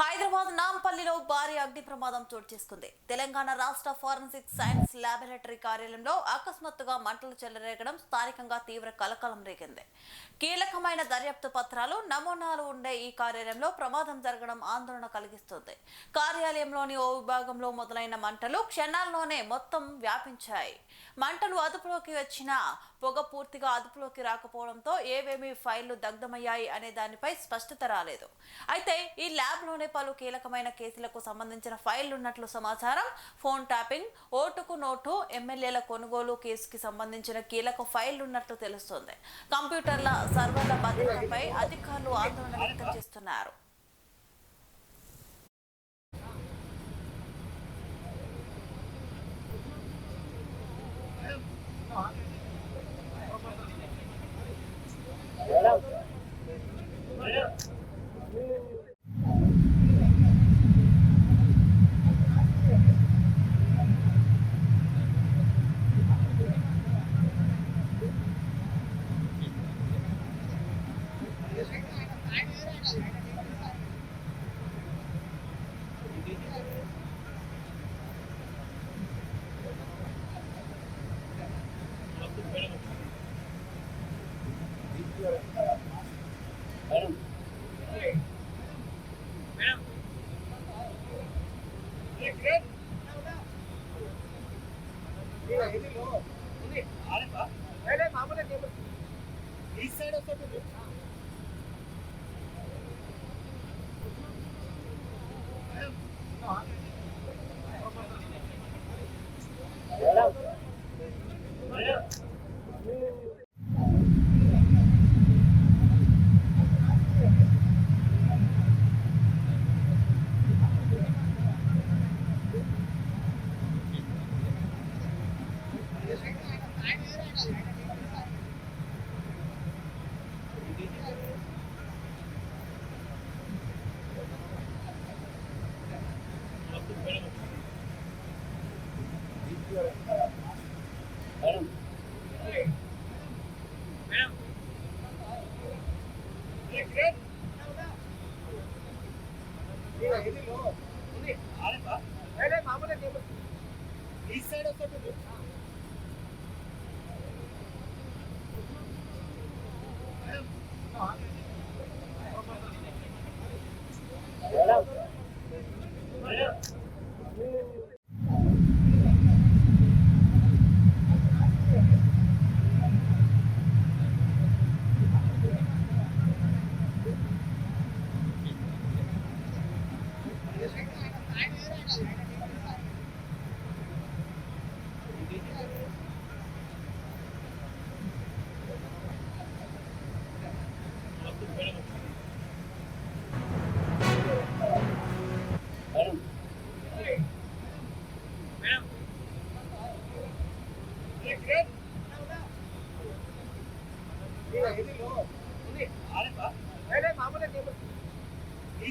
హైదరాబాద్ నాంపల్లిలో భారీ అగ్ని ప్రమాదం చోటు చేసుకుంది. తెలంగాణ రాష్ట్ర ఫారెన్సిక్ సైన్స్ ల్యాబొరేటరీ కార్యాలయంలో అకస్మాత్తుగా మంటలు చెలరేగడం స్థానికంగా తీవ్ర కలకలం రేగింది. కీలకమైన దర్యాప్తు పత్రాలు నమూనాలు ఉండే ఈ కార్యాలయంలో ప్రమాదం జరగడం ఆందోళన కలిగిస్తుంది. కార్యాలయంలోని ఓ విభాగంలో మొదలైన మంటలు క్షణాల్లోనే మొత్తం వ్యాపించాయి. మంటలు అదుపులోకి వచ్చిన పొగ పూర్తిగా అదుపులోకి రాకపోవడంతో ఏవేమి ఫైళ్ళు దగ్ధమయ్యాయి అనే దానిపై స్పష్టత రాలేదు. అయితే ఈ ల్యాబ్లోనే పలు కీలకమైన కేసులకు సంబంధించిన ఫైళ్ళు ఉన్నట్లు సమాచారం. ఫోన్ ట్యాపింగ్ ఓటుకు నోటు ఎమ్మెల్యేల కొనుగోలు కేసుకి సంబంధించిన కీలక ఫైళ్ళు ఉన్నట్లు తెలుస్తోంది. కంప్యూటర్ల సర్వర్ల భద్రతపై అధికారులు ఆందోళన వ్యక్తం చేస్తున్నారు. ఈ సైడ్ వస్తుంది Yeah.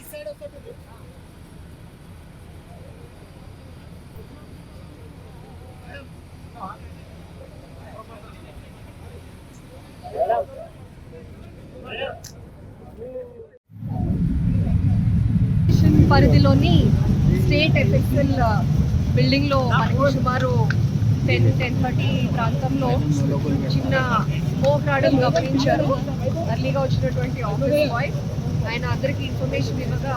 సైడ్ స్టేషన్ పరిధిలోని స్టేట్ ఎఫ్ఎస్ఎల్ బిల్డింగ్లో మనకి సుమారు టెన్ టెన్ థర్టీ ప్రాంతంలో చిన్న స్మోక్ రావడం గమనించారు అర్లీగా వచ్చినటువంటి ఆఫీస్ బాయ్ ఆయన అందరికి ఇన్ఫర్మేషన్ ఇవ్వగా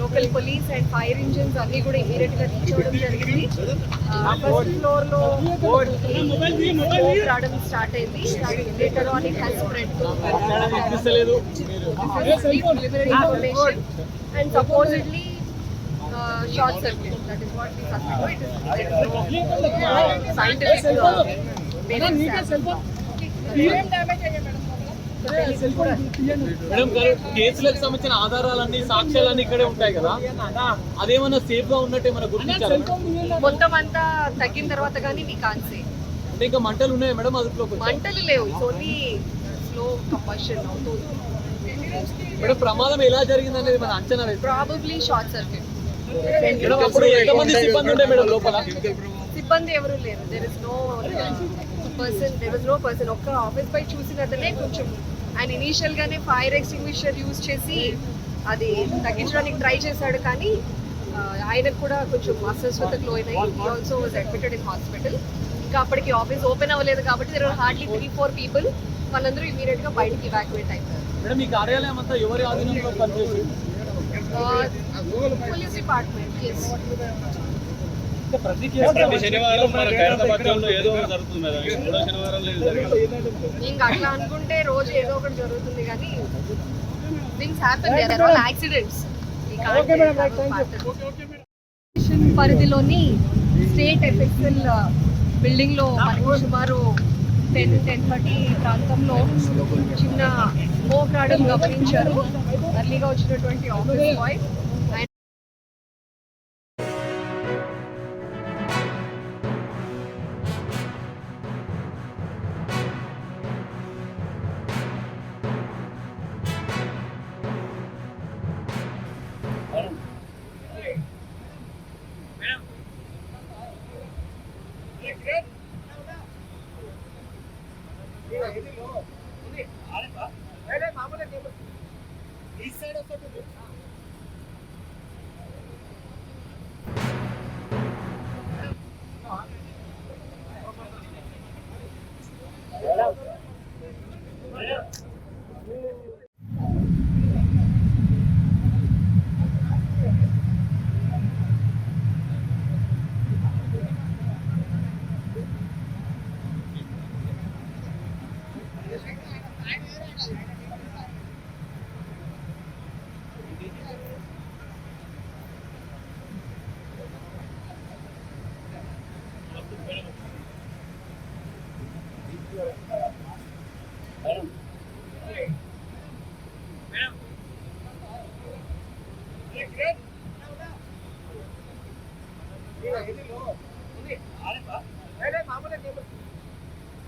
local police and fire engines అన్ని కూడా ఇమీడియట్గా రీచ్ అవ్వడం జరిగింది ఫస్ట్ ఫ్లోర్లో రావడం స్టార్ట్ అయింది later on it has spread preliminary information and supposedly uh, short circuit. That is madam గారు కేసులకు సంబంధించిన ఆధారాలన్నీ సాక్ష్యాలన్నీ ఇక్కడే ఉంటాయి కదా? అదేమన్నా సేఫ్గా ఉన్నట్టు ఏమైనా గుర్తించారా? మొత్తం అంతా తగ్గిన తర్వాత కానీ మీ కాన్సే అంటే ఇంకా మంటలు ఉన్నాయి మేడం వచ్చాయి. మంటలు లేవు. ఓన్లీ స్లో కంపల్షన్ అవుతుంది. మేడం ప్రమాదం ఎలా జరిగింది అనేది మన అంచనా వేసి ప్రాబబ్లీ షార్ట్ సర్క్యూట్ అప్పుడు ఎంతమంది సిబ్బంది ఉండే మేడం లోపల? సిబ్బంది ఎవరు లేరు. There is no person there no person ఒక్క ఆఫీస్ పై చూసిన అతనే కొంచెం ఆయన ఇనీషియల్ గానే ఫైర్ ఎక్స్టింగ్విషర్ యూజ్ చేసి అది తగ్గించడానికి ట్రై చేశాడు కానీ ఆయనకు కూడా కొంచెం అస్వస్థతకు లోయినాయి also was admitted in hospital ఇంకా అప్పటికి ఆఫీస్ ఓపెన్ అవ్వలేదు కాబట్టి there hardly three four people వాళ్ళందరూ ఇమీడియట్గా బయటికి ఇవాక్యువేట్ అయిపోయారు. పోలీస్ డిపార్ట్మెంట్ ప్రతి శనివారం మన ఖైరతాబాద్లో ఏదో ఒకటి జరుగుతుంది మేడం. మూడో శనివారం లేదు జరిగింది. ఇంకా అట్లా అనుకుంటే రోజు ఏదో ఒకటి జరుగుతుంది కానీ things happen there are accidents పరిధిలోని స్టేట్ ఎఫ్ఎస్ఎల్ బిల్డింగ్లో మనకి సుమారు టెన్ టెన్ థర్టీ ప్రాంతంలో చిన్న మోహ్రాడం గమనించారు. అర్లీగా వచ్చినటువంటి ఆఫీస్ బాయ్ ಎಷ್ಟೊತ್ತಿದೆ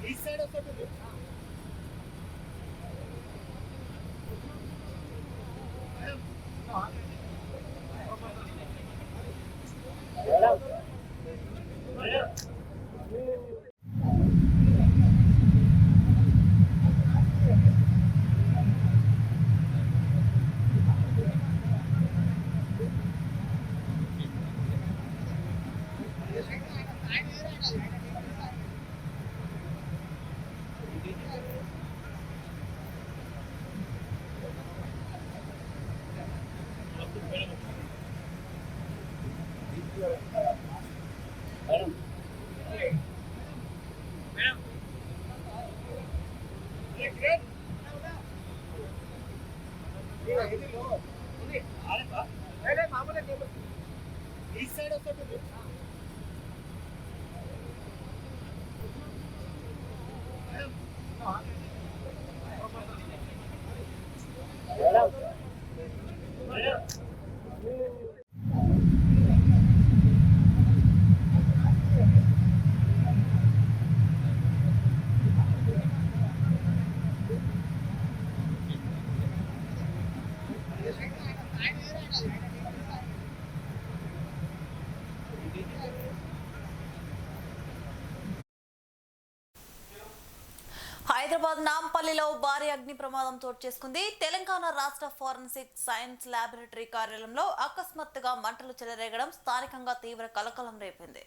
ఈ సైడ్ వస్తుంది అండ్ హైదరాబాద్ నాంపల్లిలో భారీ అగ్ని ప్రమాదం చోటు చేసుకుంది. తెలంగాణ రాష్ట్ర ఫారెన్సిక్ సైన్స్ ల్యాబొరేటరీ కార్యాలయంలో అకస్మాత్తుగా మంటలు చెలరేగడం స్థానికంగా తీవ్ర కలకలం రేపింది.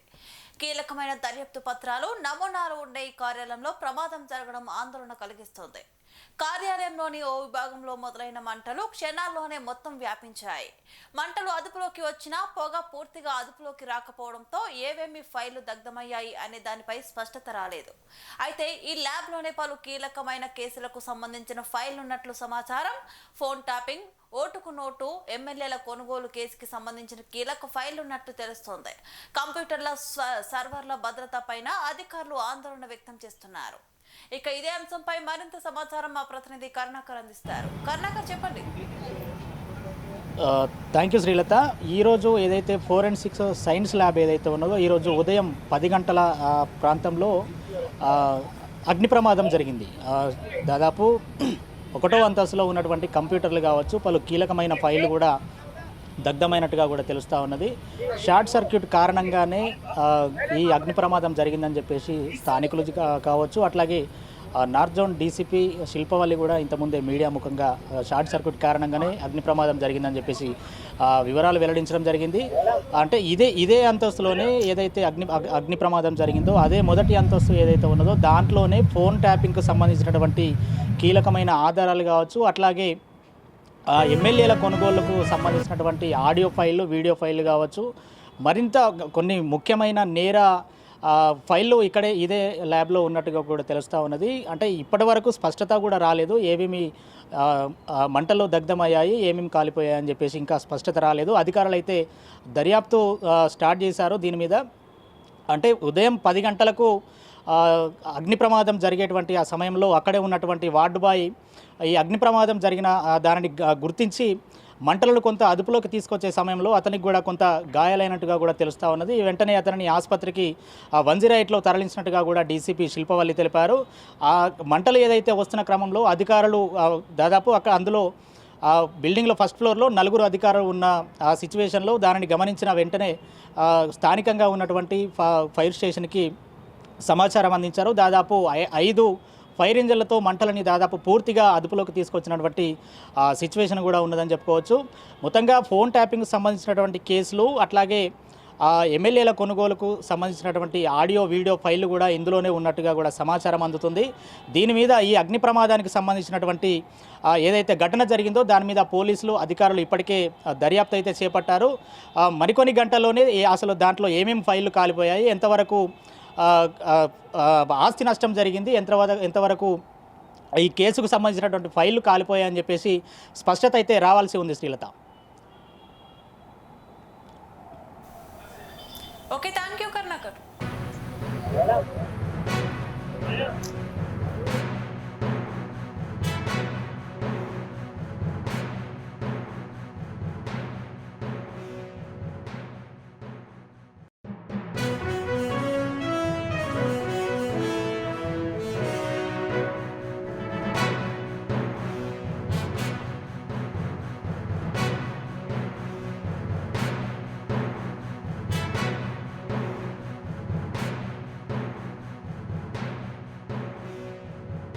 కీలకమైన దర్యాప్తు పత్రాలు నమూనాలు ఉండే ఈ కార్యాలయంలో ప్రమాదం జరగడం ఆందోళన కలిగిస్తోంది. కార్యాలయంలోని ఓ విభాగంలో మొదలైన మంటలు క్షణాల్లోనే మొత్తం వ్యాపించాయి. మంటలు అదుపులోకి వచ్చినా పొగ పూర్తిగా అదుపులోకి రాకపోవడంతో ఏవేమి ఫైళ్ళు దగ్ధమయ్యాయి అనే దానిపై స్పష్టత రాలేదు. అయితే ఈ ల్యాబ్లోనే పలు కీలకమైన కేసులకు సంబంధించిన ఫైల్ ఉన్నట్లు సమాచారం ఫోన్ ట్యాపింగ్ ఓటుకు నోటు ఎమ్మెల్యేల కొనుగోలు కేసుకి సంబంధించిన కీలక ఫైల్ ఉన్నట్లు తెలుస్తోంది. కంప్యూటర్ల సర్వర్ల భద్రత పైన అధికారులు ఆందోళన వ్యక్తం చేస్తున్నారు. ఇక ఇదే అంశంపై మరింత సమాచారం మా ప్రతినిధి కర్ణాకర్ అందిస్తారు. కర్ణాకర్ చెప్పండి. Thank you Srilatha. ఈరోజు ఏదైతే ఫోరెన్సిక్స్ సైన్స్ ల్యాబ్ ఏదైతే ఉన్నదో ఈరోజు ఉదయం పది గంటల ప్రాంతంలో అగ్ని ప్రమాదం జరిగింది. దాదాపు ఒకటో అంతస్తులో ఉన్నటువంటి కంప్యూటర్లు కావచ్చు పలు కీలకమైన ఫైళ్ళు కూడా దగ్ధమైనట్టుగా కూడా తెలుస్తూ ఉన్నది. షార్ట్ సర్క్యూట్ కారణంగానే ఈ అగ్ని ప్రమాదం జరిగిందని చెప్పేసి స్థానికులు కావచ్చు. అట్లాగే నార్త్ జోన్ డీసీపీ శిల్పవల్లి కూడా ఇంతకుముందే మీడియా ముఖంగా షార్ట్ సర్క్యూట్ కారణంగానే అగ్ని ప్రమాదం జరిగిందని చెప్పేసి వివరాలు వెల్లడించడం జరిగింది. అంటే ఇదే ఇదే అంతస్తులోనే ఏదైతే అగ్ని అగ్- అగ్ని ప్రమాదం జరిగిందో అదే మొదటి అంతస్తు ఏదైతే ఉన్నదో దాంట్లోనే ఫోన్ ట్యాపింగ్కు సంబంధించినటువంటి కీలకమైన ఆధారాలు కావచ్చు. అట్లాగే ఎమ్మెల్యేల కొనుగోలుకు సంబంధించినటువంటి ఆడియో ఫైళ్ళు వీడియో ఫైళ్ళు కావచ్చు మరింత కొన్ని ముఖ్యమైన నేర ఫైళ్ళు ఇక్కడే ఇదే ల్యాబ్లో ఉన్నట్టుగా కూడా తెలుస్తూ ఉన్నది. అంటే ఇప్పటి వరకు స్పష్టత కూడా రాలేదు. ఏమేమి ఆ, మంటలు దగ్ధమయ్యాయి ఏమేమి కాలిపోయాయి అని చెప్పేసి ఇంకా స్పష్టత రాలేదు. అధికారులు అయితే దర్యాప్తు స్టార్ట్ చేశారు దీని మీద. అంటే ఉదయం పది గంటలకు అగ్ని ప్రమాదం జరిగేటువంటి ఆ సమయంలో అక్కడే ఉన్నటువంటి వార్డు బాయ్ ఈ అగ్ని ప్రమాదం జరిగిన దానిని గుర్తించి మంటలను కొంత అదుపులోకి తీసుకొచ్చే సమయంలో అతనికి కూడా కొంత గాయాలైనట్టుగా కూడా తెలుస్తూ ఉన్నది. వెంటనే అతనిని ఆసుపత్రికి వన్ జీరో ఎయిట్లో తరలించినట్టుగా కూడా డీసీపీ శిల్పవల్లి తెలిపారు. ఆ మంటలు ఏదైతే వస్తున్న క్రమంలో అధికారులు దాదాపు అక్కడ అందులో ఆ బిల్డింగ్లో ఫస్ట్ ఫ్లోర్లో నలుగురు అధికారులు ఉన్న ఆ సిచ్యువేషన్లో దానిని గమనించిన వెంటనే స్థానికంగా ఉన్నటువంటి ఫ- ఫైర్ స్టేషన్కి సమాచారం అందించారు. దాదాపు ఐ- ఐదు ఫైర్ ఇంజన్లతో మంటలని దాదాపు పూర్తిగా అదుపులోకి తీసుకొచ్చినటువంటి సిచ్యువేషన్ కూడా ఉన్నదని చెప్పుకోవచ్చు. మొత్తంగా ఫోన్ ట్యాపింగ్కి సంబంధించినటువంటి కేసులు అట్లాగే ఎమ్మెల్యేల కొనుగోలుకు సంబంధించినటువంటి ఆడియో వీడియో ఫైళ్ళు కూడా ఇందులోనే ఉన్నట్టుగా కూడా సమాచారం అందుతుంది. దీని మీద ఈ అగ్ని ప్రమాదానికి సంబంధించినటువంటి ఏదైతే ఘటన జరిగిందో దాని మీద పోలీసులు అధికారులు ఇప్పటికే దర్యాప్తు అయితే చేపట్టారు. మరికొన్ని గంటల్లోనే అసలు దాంట్లో ఏమేమి ఫైళ్ళు కాలిపోయాయి ఎంతవరకు ఆస్తి నష్టం జరిగింది. ఎంతవరకు ఎంతవరకు ఈ కేసుకు సంబంధించినటువంటి ఫైళ్ళు కాలిపోయాయని చెప్పేసి స్పష్టత అయితే రావాల్సి ఉంది Srilatha. Okay thank you Karnakar